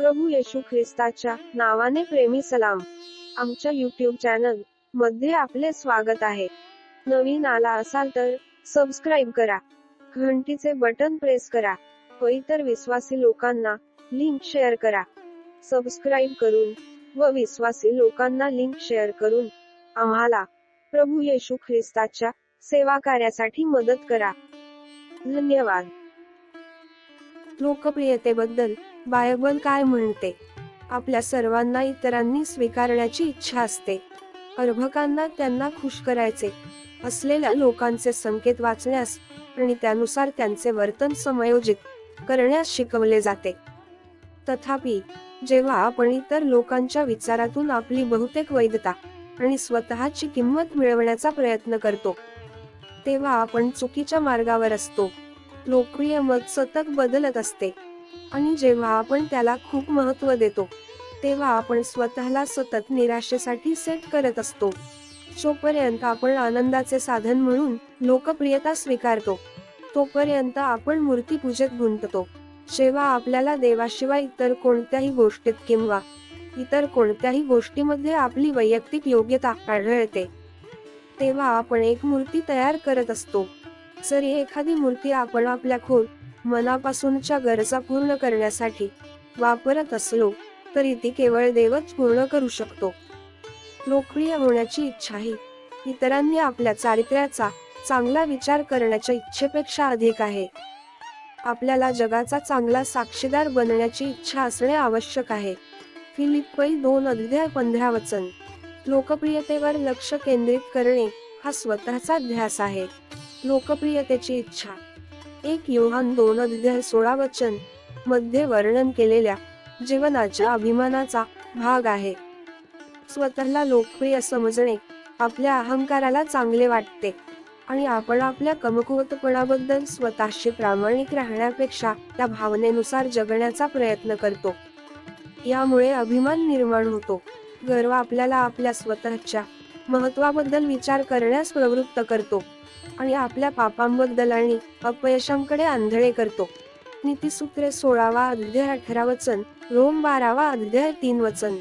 प्रभू येशू ख्रिस्ताच्या नावाने प्रेमी सलाम. आमच्या युट्यूब चॅनलमध्ये आपले स्वागत आहे. नवीन आला असाल तर सबस्क्राईब करा. घंटीचे बटन प्रेस करा. व इतर विश्वासी लोकांना लिंक शेअर करा. सबस्क्राईब करून व विश्वासी लोकांना लिंक शेअर करून आम्हाला प्रभू येशू ख्रिस्ताच्या सेवा कार्यासाठी मदत करा. धन्यवाद. लोकप्रियतेबद्दल बायबल काय म्हणते? आपल्या सर्वांना इतरांनी स्वीकारण्याची इच्छा असते. अर्भकांना त्यांना खुश करायचे. असलेल्या लोकांचे संकेत वाचण्यास आणि त्यानुसार त्यांचे वर्तन समायोजित करण्यास शिकवले जाते. तथापि जेव्हा आपण इतर लोकांच्या विचारातून आपली बहुतेक वैधता आणि स्वतःची किंमत मिळवण्याचा प्रयत्न करतो तेव्हा आपण चुकीच्या मार्गावर असतो. लोकप्रिय मत सतत बदलत असते. आणि जेव्हा आपण त्याला खूप महत्त्व देतो तेव्हा आपण स्वतःला सतत निराशेसाठी सेट करत असतो. जोपर्यंत आपण आनंदाचे साधन म्हणून लोकप्रियता स्वीकारतो तोपर्यंत आपण मूर्तीपूजेत गुंततो. जेव्हा आपल्याला देवाशिवाय इतर कोणत्याही गोष्टीत किंवा इतर कोणत्याही गोष्टीमध्ये आपली वैयक्तिक योग्यता आढळते तेव्हा आपण एक मूर्ती तयार करत असतो. जरी एखादी मूर्ती आपण आपल्या खोल मनापासूनच्या गरजा पूर्ण करण्यासाठी वापरत असलो तरी ती केवळ देवच पूर्ण करू शकतो. लोकप्रिय होण्याची इच्छाही इतरांनी आपल्या चारित्र्याचा चांगला विचार करण्याच्या इच्छेपेक्षा अधिक आहे. आपल्याला जगाचा चांगला साक्षीदार बनण्याची इच्छा असणे आवश्यक आहे. फिलिप्पई दोन अध्याय पंधरा वचन. लोकप्रियतेवर लक्ष केंद्रित करणे हा स्वतःचा ध्यास आहे. लोकप्रियतेची इच्छा. एक योहान दोन अध्याय सोळा वचनमध्ये वर्णन केलेल्या जीवनाच्या अभिमानाचा भाग आहे. स्वतःला लोकप्रिय समजणे आपल्या अहंकाराला चांगले वाटते आणि आपण आपल्या कमकुवतपणाबद्दल स्वतःशी प्रामाणिक राहण्यापेक्षा त्या भावनेनुसार जगण्याचा प्रयत्न करतो. यामुळे अभिमान निर्माण होतो. गर्व आपल्याला आपल्या स्वतःच्या महत्वाबद्दल विचार करण्यास प्रवृत्त करतो. आणि आपल्या पापांबद्दल आणि अपयशांकडे आंधळे करतो. नीतिसूत्रे सोळावा अध्याय अठरा वचन रोम बारावा अध्याय तीन वचन.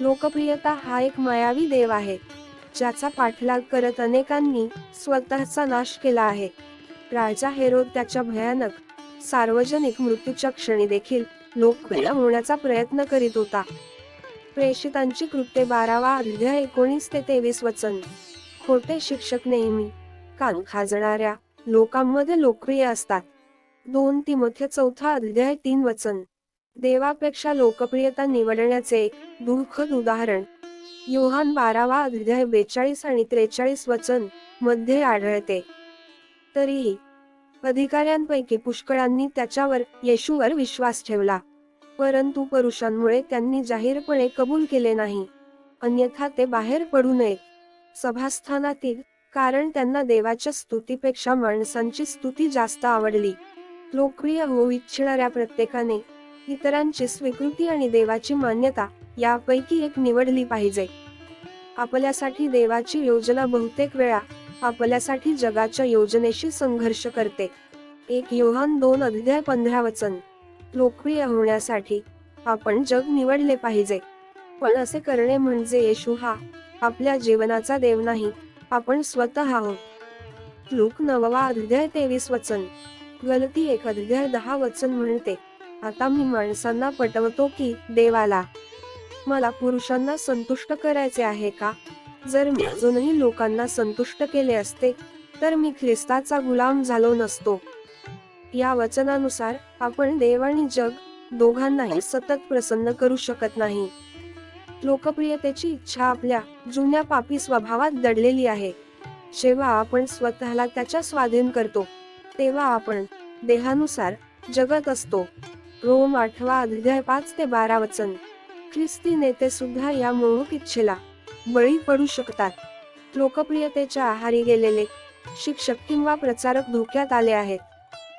लोकप्रियता हा एक मायावी देव आहे ज्याचा पाठलाग करत अनेकांनी स्वतःचा नाश केला आहे. राजा हेरोद त्याच्या भयानक सार्वजनिक मृत्यूच्या क्षणी देखील लोकप्रिय होण्याचा प्रयत्न करीत होता. प्रेषितांची कृत्ये बारावा अध्याय एकोणीस ते तेवीस वचन. खोटे शिक्षक नेहमी कान खाजणाऱ्या लोकांमध्ये लोकप्रिय असतात. दोन तिमथ्य चौथा अध्याय तीन वचन. देवापेक्षा लोकप्रियता निवडण्याचे एक दुःखद उदाहरण. योहान बारावा अध्याय बेचाळीस आणि त्रेचाळीस वचनमध्ये आढळते. तरीही अधिकाऱ्यांपैकी पुष्कळांनी त्याच्यावर येशूवर विश्वास ठेवला. परंतु पुरुषांमुळे त्यांनी जाहीरपणे कबूल केले नाही. अन्यथा ते बाहेर पडू नयेत. सभास्थानातील कारण त्यांना देवाच्या स्तुतीपेक्षा माणसांची स्तुती जास्त आवडली. लोकप्रिय होऊ इच्छिणाऱ्या प्रत्येकाने इतरांची स्वीकृती आणि देवाची मान्यता यापैकी एक निवडली पाहिजे. आपल्यासाठी देवाची योजना बहुतेक वेळा आपल्यासाठी जगाच्या योजनेशी संघर्ष करते. एक योहान दोन अध्याय पंधरा वचन. लोकप्रिय होण्यासाठी आपण जग निवडले पाहिजे. पण असे करणे म्हणजे येशू हा आपल्या जीवनाचा देव नाही आपण स्वतः आहोत. लूक नववा अध्याय तेवीस वचन. गलती एक अध्याय दहा वचन म्हणते. आता मी माणसांना पटवतो की देवाला. मला पुरुषांना संतुष्ट करायचे आहे का? जर मी अजूनही लोकांना संतुष्ट केले असते तर मी ख्रिस्ताचा गुलाम झालो नसतो. या वचनानुसार आपण देव आणि जग दोघांनाही सतत प्रसन्न करू शकत नाही. लोकप्रियतेची इच्छा आपल्या जुन्या पापी स्वभावात दडलेली आहे. जेव्हा आपण स्वतःला त्याच्या स्वाधीन करतो तेव्हा आपण देहानुसार जगत असतो. रोम आठवा अध्याय पाच ते बारा वचन. ख्रिस्ती नेते सुद्धा या मोहक इच्छेला बळी पडू शकतात. लोकप्रियतेच्या आहारी गेलेले शिक्षक किंवा प्रचारक धोक्यात आले आहेत.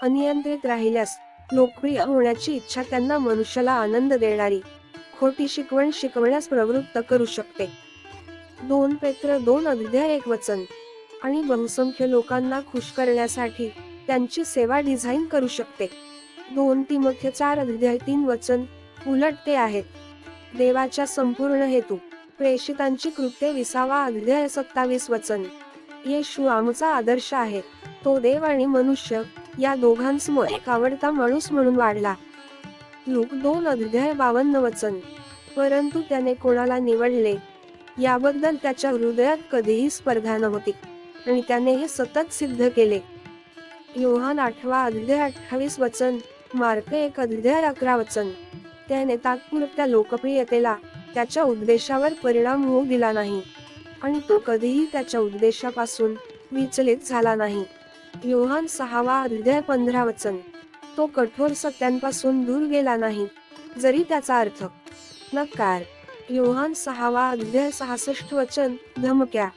अनियंत्रित राहिल्यास लोकप्रिय होण्याची इच्छा त्यांना मनुष्याला आनंद देणारी खोटी शिकवण शिकवण्यास प्रवृत्त करू शकते. दोन पेत्र दोन अध्याय एक वचन. आणि बहुसंख्य लोकांना खुश करण्यासाठी त्यांची सेवा डिझाईन करू शकते. दोन तीमध्ये चार अध्याय तीन वचन उलट ते आहेत. देवाच्या संपूर्ण हेतू प्रेषितांची कृत्ये विसावा अध्याय सत्तावीस वचन. येशू आमचा आदर्श आहे. तो देव आणि मनुष्य या दोघांसमोर एक आवडता माणूस म्हणून वाढला. लूक दोन अध्याय बावन्न वचन परंतु त्याने कोणाला निवडले? याबद्दल त्याच्या हृदयात कधीही स्पर्धा नव्हती. आणि त्याने हे सतत सिद्ध केले. योहान आठवा अध्याय अठ्ठावीस वचन मार्क एक अध्याय अकरा वचन. त्याने तात्पुरत्या लोकप्रियतेला त्याच्या उद्देशावर परिणाम होऊ दिला नाही. आणि तो कधीही त्याच्या उद्देशापासून विचलित झाला नाही. योहान सहावा अध्याय पंधरा वचन. तो कठोर सत्यांपासून दूर गेला नाही. जरी त्याचा अर्थ नकार योहान सहावा अध्याय सहासष्ट वचन धमक्या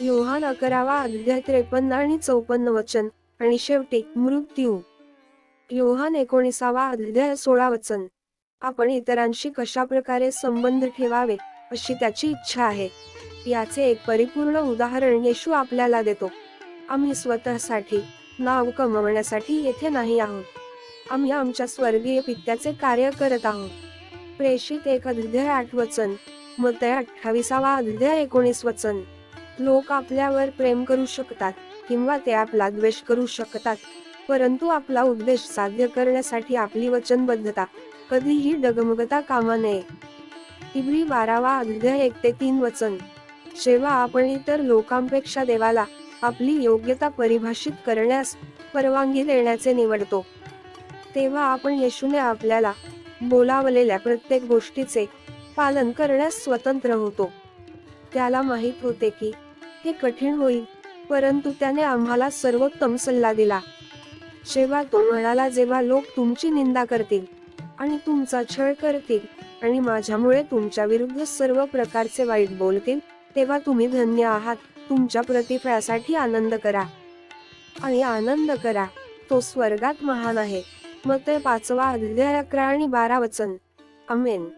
योहान अकरावा अध्याय त्रेपन्न आणि चौपन्न वचन आणि शेवटी मृत्यू. योहान एकोणीसावा अध्याय सोळा वचन. आपण इतरांशी कशा प्रकारे संबंध ठेवावे अशी त्याची इच्छा आहे. याचे एक परिपूर्ण उदाहरण येशू आपल्याला देतो. आम्ही स्वतःसाठी नाव कमवण्यासाठी येथे नाही आहोत. आम्ही आमच्या स्वर्गीय पित्याचे कार्य करत आहोत. प्रेषित एक अध्याय आठ वचन मत अठ्ठावीसावा अध्याय एकोणीस वचन. लोक आपल्यावर प्रेम करू शकतात किंवा ते आपला द्वेष करू शकतात परंतु आपला उद्देश साध्य करण्यासाठी आपली वचनबद्धता कधीही डगमगता कामा नये. इब्री बारावा अध्याय एक ते तीन वचन. जेव्हा आपण इतर लोकांपेक्षा देवाला आपली योग्यता परिभाषित करण्यास परवानगी देण्याचे निवडतो तेव्हा आपण येशूने आपल्याला बोलावलेल्या प्रत्येक गोष्टीचे पालन करण्यास स्वतंत्र होतो. त्याला माहीत होते की हे कठीण होईल परंतु त्याने आम्हाला सर्वोत्तम सल्ला दिला. जेव्हा तो म्हणाला जेव्हा लोक तुमची निंदा करतील आणि तुमचा छळ करतील आणि माझ्यामुळे तुमच्या विरुद्ध सर्व प्रकारचे वाईट बोलतील तेव्हा तुम्ही धन्य आहात. तुमच्या प्रतिफळासाठी आनंद करा आणि आनंद करा. तो स्वर्गात महान आहे. मग ते पाचवा अध्याय अकरा आणि बारा वचन. अमेन.